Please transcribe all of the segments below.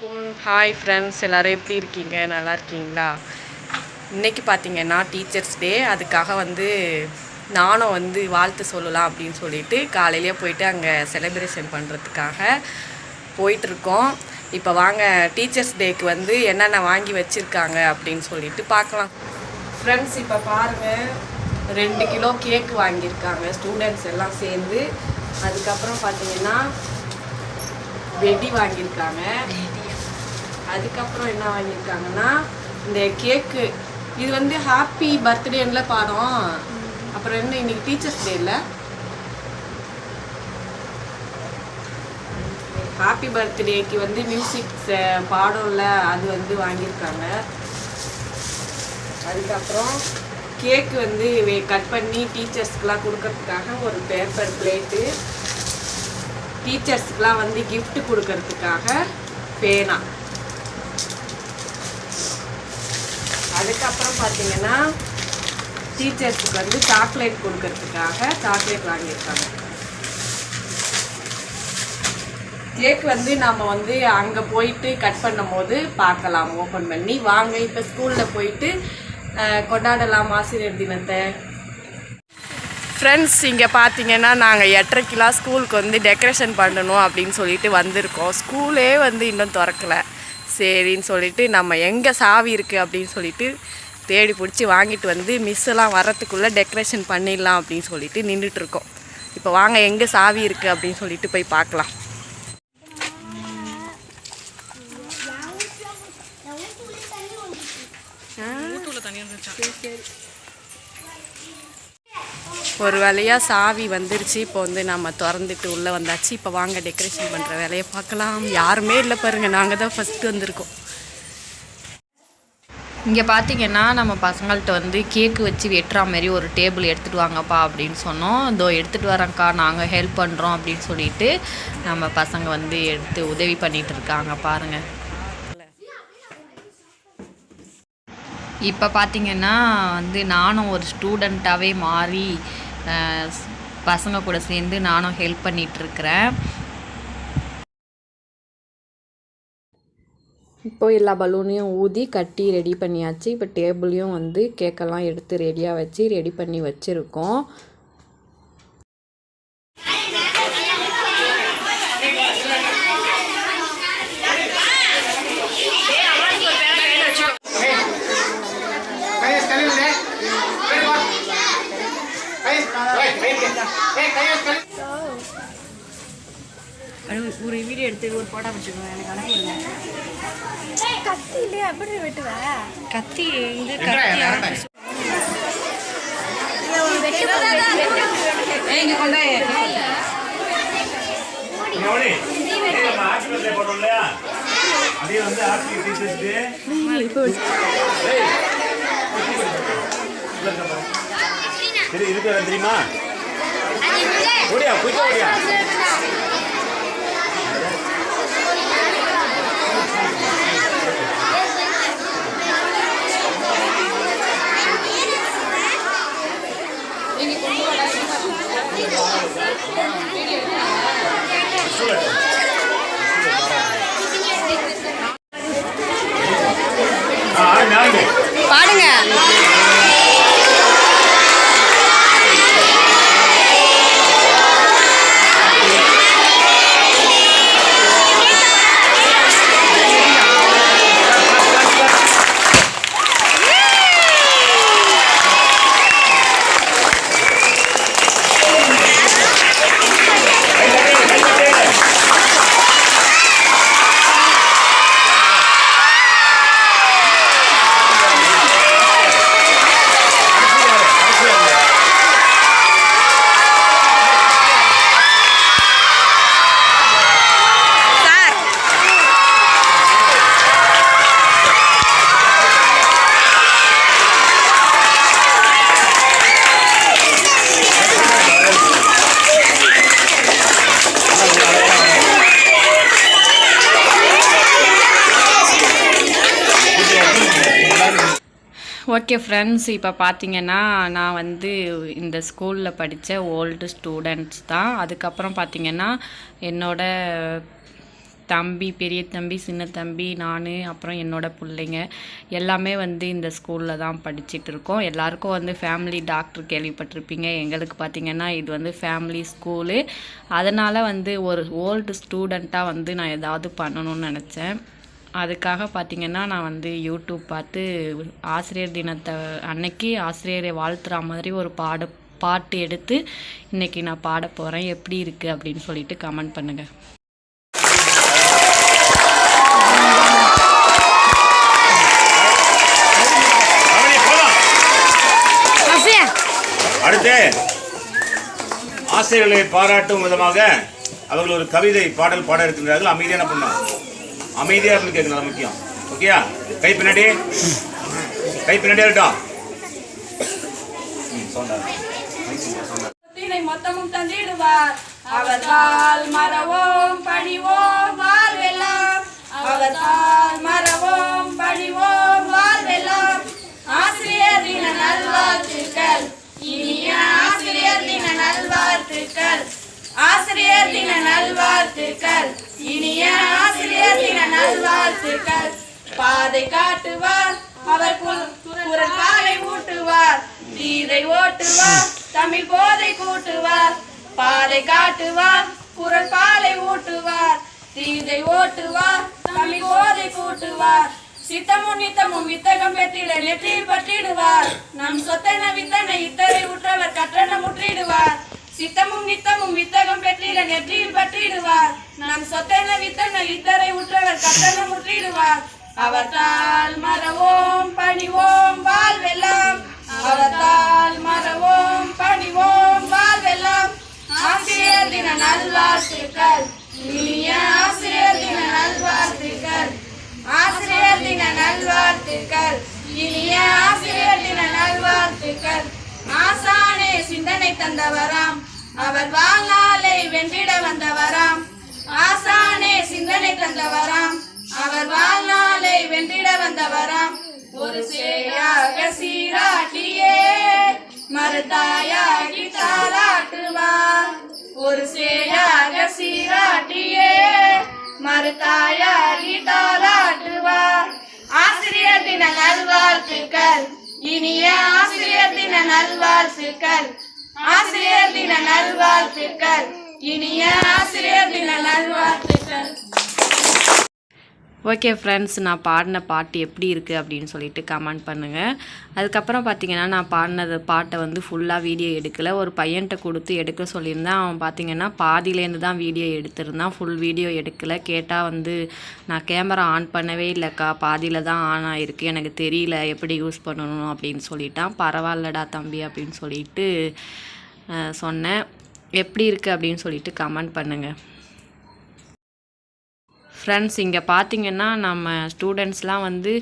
Hi friends எல்லோரும் எப்படி இருக்கீங்க? நல்லா இருக்கீங்களா? இன்றைக்கி பார்த்தீங்கன்னா டீச்சர்ஸ் டே அதுக்காக வந்து நானும் வந்து வாழ்த்து சொல்லலாம் அப்படின்னு சொல்லிட்டு காலையிலே போயிட்டு அங்கே செலிப்ரேஷன் பண்ணுறதுக்காக போயிட்டுருக்கோம். இப்போ வாங்க டீச்சர்ஸ் டேக்கு வந்து என்னென்ன வாங்கி வச்சுருக்காங்க அப்படின்னு சொல்லிட்டு பார்க்கலாம். ஃப்ரெண்ட்ஸ் இப்போ பாருங்கள் ரெண்டு கிலோ கேக் வாங்கியிருக்காங்க. ஸ்டூடெண்ட்ஸ் எல்லாம் சேர்ந்து. அதுக்கப்புறம் பார்த்தீங்கன்னா வெடி வாங்கியிருக்காங்க. அதுக்கப்புறம் என்ன வாங்கியிருக்காங்கன்னா இந்த கேக்கு. இது வந்து ஹாப்பி பர்த்டேன்ல பாடம் அப்புறம் என்ன இன்னைக்கு டீச்சர்ஸ் டே இல்லை ஹாப்பி பர்த்டேக்கு வந்து மியூசிக் பாடம்ல அது வந்து வாங்கியிருக்காங்க. அதுக்கப்புறம் கேக் வந்து கட் பண்ணி டீச்சர்ஸ்க்குலாம் கொடுக்கறதுக்காக ஒரு பேப்பர் பிளேட்டு டீச்சர்ஸ்க்குலாம் வந்து கிஃப்ட் கொடுக்கறதுக்காக பேனா. அதுக்கப்புறம் பார்த்தீங்கன்னா டீச்சர்ஸுக்கு வந்து சாக்லேட் கொடுக்கறதுக்காக சாக்லேட் வாங்கியிருக்காங்க. கேக் வந்து நாம் வந்து அங்கே போயிட்டு கட் பண்ணும் போது பார்க்கலாம் ஓப்பன் பண்ணி. வாங்க இப்போ ஸ்கூலில் போயிட்டு கொண்டாடலாம் ஆசிரியர் தினத்தை. ஃப்ரெண்ட்ஸ் இங்கே பார்த்தீங்கன்னா நாங்கள் எட்டரைக்கெலாம் ஸ்கூலுக்கு வந்து டெக்கரேஷன் பண்ணணும் அப்படின்னு சொல்லிட்டு வந்திருக்கோம். ஸ்கூலே வந்து இன்னும் திறக்கலை. சரின்னு சொல்லிட்டு நம்ம எங்கே சாவி இருக்குது அப்படின்னு சொல்லிட்டு தேடி பிடிச்சி வாங்கிட்டு வந்து மிஸ் எல்லாம் வரத்துக்குள்ளே டெக்கரேஷன் பண்ணிடலாம் அப்படின்னு சொல்லிட்டு நின்றுட்டு இருக்கோம். இப்போ வாங்க எங்கே சாவி இருக்குது அப்படின்னு சொல்லிட்டு போய் பார்க்கலாம். ஒரு வேலையாக சாவி வந்துருச்சு. இப்போ வந்து நம்ம திறந்துட்டு உள்ளே வந்தாச்சு. இப்போ வாங்க டெக்கரேஷன் பண்ணுற வேலையை பார்க்கலாம். யாருமே இல்லை பாருங்கள் நாங்கள் தான் ஃபஸ்ட்டு வந்திருக்கோம். இங்கே பார்த்தீங்கன்னா நம்ம பசங்கள்கிட்ட வந்து கேக்கு வச்சு வெட்டுற மாதிரி ஒரு டேபிள் எடுத்துகிட்டு வாங்கப்பா அப்படின்னு சொன்னோம். இதோ எடுத்துகிட்டு வரேன்க்கா. நாங்கள் ஹெல்ப் பண்ணுறோம் அப்படின்னு சொல்லிட்டு நம்ம பசங்க வந்து எடுத்து உதவி பண்ணிட்டு இருக்காங்க பாருங்கள் இப்போ பார்த்தீங்கன்னா வந்து நானும் ஒரு ஸ்டூடெண்ட்டாகவே மாறி பசங்க கூட சேர்ந்து நானும் ஹெல்ப் பண்ணிகிட்ருக்கிறேன் இப்போ எல்லா பலூனையும் ஊதி கட்டி ரெடி பண்ணியாச்சு. இப்போ டேபிளையும் வந்து கேக்கெல்லாம் எடுத்து ரெடியாக வச்சு ரெடி பண்ணி வச்சுருக்கோம். ஒரு வீடியோ எடுத்து ஒரு ஃபோட்டோ வச்சுக்கோங்க எனக்கு அனுப்புங்க கத்தி இல்லையா எப்படி வெட்டுவ? கத்தி கத்தி இங்க கொண்டா? அதே வந்து. சரி, இருக்கு 快点，回家快。ஓகே ஃப்ரெண்ட்ஸ் இப்போ பார்த்தீங்கன்னா நான் வந்து இந்த ஸ்கூலில் படித்த ஓல்டு ஸ்டூடெண்ட்ஸ் தான். அதுக்கப்புறம் பார்த்தீங்கன்னா என்னோட தம்பி பெரிய தம்பி சின்ன தம்பி நான் அப்புறம் என்னோடய பிள்ளைங்க எல்லாமே வந்து இந்த ஸ்கூலில் தான் படிச்சுட்டு இருக்கோம். எல்லாருக்கும் வந்து ஃபேமிலி டாக்டர் கேள்விப்பட்டிருப்பீங்க. எங்களுக்கு பார்த்திங்கன்னா இது வந்து ஃபேமிலி ஸ்கூலு அதனால் வந்து ஒரு ஓல்டு ஸ்டூடெண்ட்டாக வந்து நான் ஏதாவது பண்ணணும்னு நினச்சேன். அதுக்காக பார்த்திங்கன்னா நான் வந்து யூடியூப் பார்த்து ஆசிரியர் தினத்தை அன்னைக்கு ஆசிரியரை வாழ்த்துற மாதிரி ஒரு பாட பாட்டு எடுத்து இன்னைக்கு நான் பாட போகிறேன் எப்படி இருக்குது அப்படின்னு சொல்லிட்டு கமெண்ட் பண்ணுங்கள் அடுத்து ஆசிரியர்களை பாராட்டும் விதமாக அவர்கள் ஒரு கவிதை பாடல் பாட இருக்கின்றார்கள் அமைதியான பொண்ணு. அமைதியா இருந்து கேட்கணும் முக்கியம். ஓகேயா கை பின்னாடி. கை பின்னாடி இருக்கட்டும். மொத்தமும் தந்திடுவார். அவர்தால் மறவோம் பணிவோம் வாழ்வெல்லாம். அவர்தால் மறவோம் பணிவோம் வாழ்வெல்லாம். நல்வாழ்த்துக்கள். ஆசிரியர் தின நல்வாழ்த்துக்கள். இனிய ஆசிரியர் தின நல்வாழ்த்துக்கள். பாதை காட்டுவார் அவர் குரல் பாலை ஊட்டுவார். தீதை ஓட்டுவார் தமிழ் போதை கூட்டுவார். பாதை காட்டுவார் குரல் பாலை ஊட்டுவார். தீதை ஓட்டுவார் தமிழ் போதை கூட்டுவார். சித்தமும் நித்தமும் வித்தகம் பெற்றிட நெற்றியில் பற்றிடுவார். நம் சொத்தன வித்தனை இத்தரை உற்றவர் கற்றன முற்றிடுவார். சித்தமும் நித்தமும் வித்தகம் பெற்றிட நெற்றியில் பற்றிடுவார். நம் சொத்தென வித்தன இத்தரை உற்றவர் கற்றன முற்றிடுவார். அவர்தால் மரவோம் பணிவோம் வாழ்வெல்லாம். அவர்தால் மறவோம் பணிவோம் வாழ்வெல்லாம். ஆசிரியர் தின நல்வாழ்த்துக்கள். இனிய ஆசிரியர் தின நல்வாழ்த்துக்கள். ஆசிரியர் தின நல்வாழ்த்துக்கள். இனிய ஆசிரியர் தின நல்வாழ்த்துக்கள். ஆசா சிந்தனை தந்தவராம். அவர் வாழ்நாளை வென்றிட வந்தவராம். ஆசானே சிந்தனை தந்தவராம். அவர் வாழ்நாளை வென்றிட வந்தவராம். ஒரு சேயாக சீராட்டியே மறுதாயாகி தாராட்டுவார் ஒரு சேயாக சீராட்டியே மறுதாயாகி தாராட்டுவார் ஆசிரியர் தின நல்வாழ்த்துக்கள். இனிய ஆசிரியர் தின நல்வாழ்த்துக்கள் ஆசிரியர் தின நல்வாழ்த்துக்கள் இனிய ஆசிரியர் தின நல்வாழ்த்துக்கள் ஓகே ஃப்ரெண்ட்ஸ் நான் பாடின பாட்டு எப்படி இருக்குது அப்படின்னு சொல்லிட்டு கமெண்ட் பண்ணுங்கள் அதுக்கப்புறம் பார்த்தீங்கன்னா நான் பாடினது பாட்டை வந்து ஃபுல்லாக வீடியோ எடுக்கலை. ஒரு பையன்கிட்ட கொடுத்து எடுக்க சொல்லியிருந்தேன். அவன் பார்த்தீங்கன்னா பாதியிலேருந்து தான் வீடியோ எடுத்திருந்தான். ஃபுல் வீடியோ எடுக்கலை. கேட்டால் வந்து நான் கேமரா ஆன் பண்ணவே இல்லைக்கா. பாதியில் தான் ஆன் ஆகிருக்கு எனக்கு தெரியல. எப்படி யூஸ் பண்ணணும்? அப்படின்னு சொல்லிட்டான். பரவாயில்லடா தம்பி அப்படின்னு சொல்லிட்டு சொன்னேன். எப்படி இருக்குது அப்படின்னு சொல்லிட்டு கமெண்ட் பண்ணுங்கள் ஃப்ரெண்ட்ஸ் இங்கே பார்த்தீங்கன்னா நம்ம ஸ்டூடெண்ட்ஸ்லாம் வந்து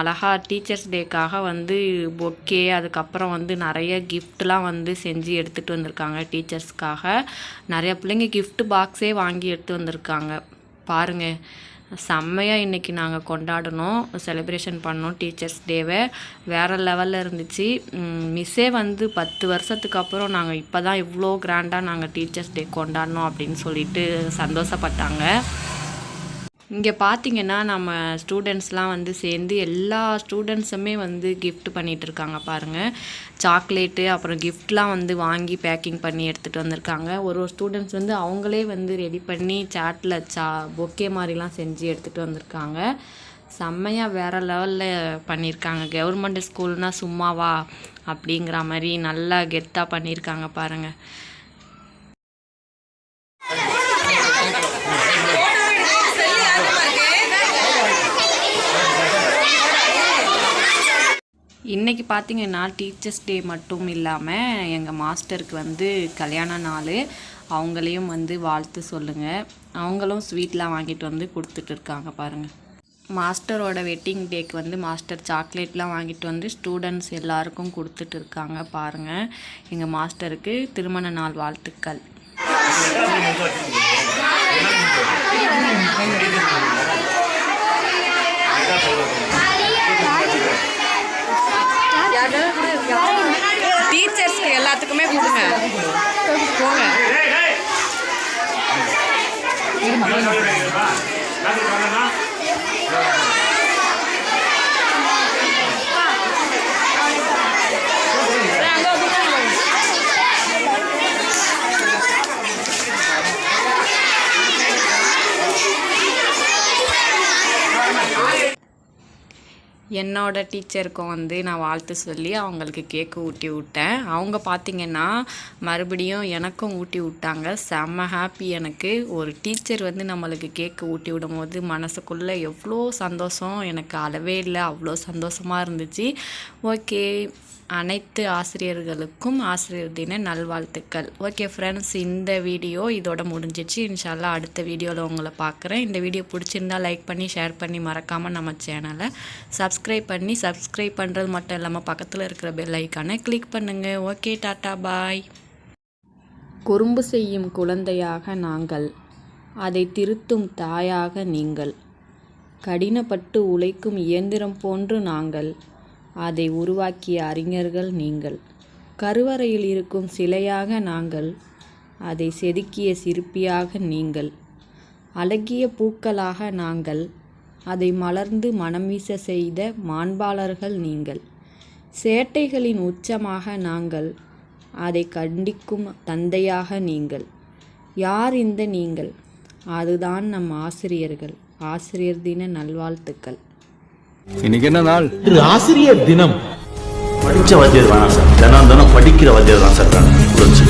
அழகாக அழகா டீச்சர்ஸ் டேக்காக வந்து பொக்கே அதுக்கப்புறம் வந்து நிறைய கிஃப்ட்லாம் வந்து செஞ்சு எடுத்துகிட்டு வந்திருக்காங்க டீச்சர்ஸ்க்காக நிறைய பிள்ளைங்க கிஃப்ட் பாக்ஸே வாங்கி எடுத்து வந்திருக்காங்க. பாருங்கள் செம்மையாக இன்றைக்கி நாங்கள் கொண்டாடினோம் செலிப்ரேஷன் பண்ணோம் டீச்சர்ஸ் டேவை வேறு லெவலில் இருந்துச்சு. மிஸ்ஸே வந்து பத்து வருஷத்துக்கு அப்புறம் நாங்கள் இப்போ தான் இவ்வளோ கிராண்டாக நாங்கள் டீச்சர்ஸ் டே கொண்டாடணும் அப்படின்னு சொல்லிட்டு சந்தோஷப்பட்டாங்க. இங்கே பார்த்தீங்கன்னா நம்ம ஸ்டூடெண்ட்ஸ்லாம் வந்து சேர்ந்து எல்லா ஸ்டூடெண்ட்ஸுமே வந்து கிஃப்ட் பண்ணிகிட்ருக்காங்க பாருங்கள் சாக்லேட்டு அப்புறம் கிஃப்ட்லாம் வந்து வாங்கி பேக்கிங் பண்ணி எடுத்துகிட்டு வந்திருக்காங்க. ஒரு ஒரு ஸ்டூடெண்ட்ஸ் வந்து அவங்களே வந்து ரெடி பண்ணி சாட்டில் சா பொக்கே மாதிரிலாம் செஞ்சு எடுத்துகிட்டு வந்திருக்காங்க. செம்மையாக வேறு லெவலில் பண்ணியிருக்காங்க கவர்மெண்ட் ஸ்கூல்னால் சும்மாவா அப்படிங்கிற மாதிரி நல்லா கெத்தாக பண்ணியிருக்காங்க பாருங்கள் இன்றைக்கி பார்த்தீங்கன்னா டீச்சர்ஸ் டே மட்டும் இல்லாமல் எங்கள் மாஸ்டருக்கு வந்து கல்யாண நாள். அவங்களையும் வந்து வாழ்த்து சொல்லுங்கள் அவங்களும் ஸ்வீட்லாம் வாங்கிட்டு வந்து கொடுத்துட்டு இருக்காங்க பாருங்கள் மாஸ்டரோட வெட்டிங் டேக்கு வந்து மாஸ்டர் சாக்லேட்லாம் வாங்கிட்டு வந்து ஸ்டூடெண்ட்ஸ் எல்லாருக்கும் கொடுத்துட்டு இருக்காங்க பாருங்கள் எங்கள் மாஸ்டருக்கு திருமண நாள் வாழ்த்துக்கள். டீச்சர்ஸ்க்கு எல்லாத்துக்குமே கொடுங்க. போங்க. என்னோடய என்னோட டீச்சருக்கும் வந்து நான் வாழ்த்து சொல்லி அவங்களுக்கு கேக்கு ஊட்டி விட்டேன். அவங்க பார்த்திங்கன்னா மறுபடியும் எனக்கும் ஊட்டி விட்டாங்க. செம்ம ஹாப்பி எனக்கு. ஒரு டீச்சர் வந்து நம்மளுக்கு கேக்கு ஊட்டி விடும்போது மனசுக்குள்ளே எவ்வளோ சந்தோஷம். எனக்கு அளவே இல்லை. அவ்வளோ சந்தோஷமாக இருந்துச்சு. ஓகே. அனைத்து ஆசிரியர்களுக்கும் ஆசிரியர் தின நல்வாழ்த்துக்கள். ஓகே ஃப்ரெண்ட்ஸ் இந்த வீடியோ இதோட முடிஞ்சிச்சு. இன்ஷால்லா அடுத்த வீடியோவில் உங்களை பார்க்குறேன் இந்த வீடியோ பிடிச்சிருந்தா லைக் பண்ணி ஷேர் பண்ணி மறக்காமல் நம்ம சேனலை சப்ஸ்கிரைப் பண்ணி சப்ஸ்கிரைப் பண்ணுறது மட்டும் இல்லாமல் பக்கத்தில் இருக்கிற பெல் ஐக்கானை கிளிக் பண்ணுங்கள் ஓகே டாட்டா பாய் குறும்பு செய்யும் குழந்தையாக நாங்கள் அதை திருத்தும் தாயாக நீங்கள். கடினப்பட்டு உழைக்கும் இயந்திரம் போன்று நாங்கள் அதை உருவாக்கிய அறிஞர்கள் நீங்கள். கருவறையில் இருக்கும் சிலையாக நாங்கள் அதை செதுக்கிய சிற்பியாக நீங்கள். அழகிய பூக்களாக நாங்கள் அதை மலர்ந்து மனம் வீச செய்த மாண்பாளர்கள் நீங்கள். சேட்டைகளின் உச்சமாக நாங்கள் அதை கண்டிக்கும் தந்தையாக நீங்கள். யார் இந்த நீங்கள்? அதுதான் நம் ஆசிரியர்கள். ஆசிரியர் தின நல்வாழ்த்துக்கள். இன்னைக்கு என்ன நாள்? இது ஆசிரியர் தினம். படிச்ச வாத்தியார் வேணாம் சார். தினம் தினம் படிக்கிற வாத்தியார் தான் சார் வேணும் புரிஞ்சு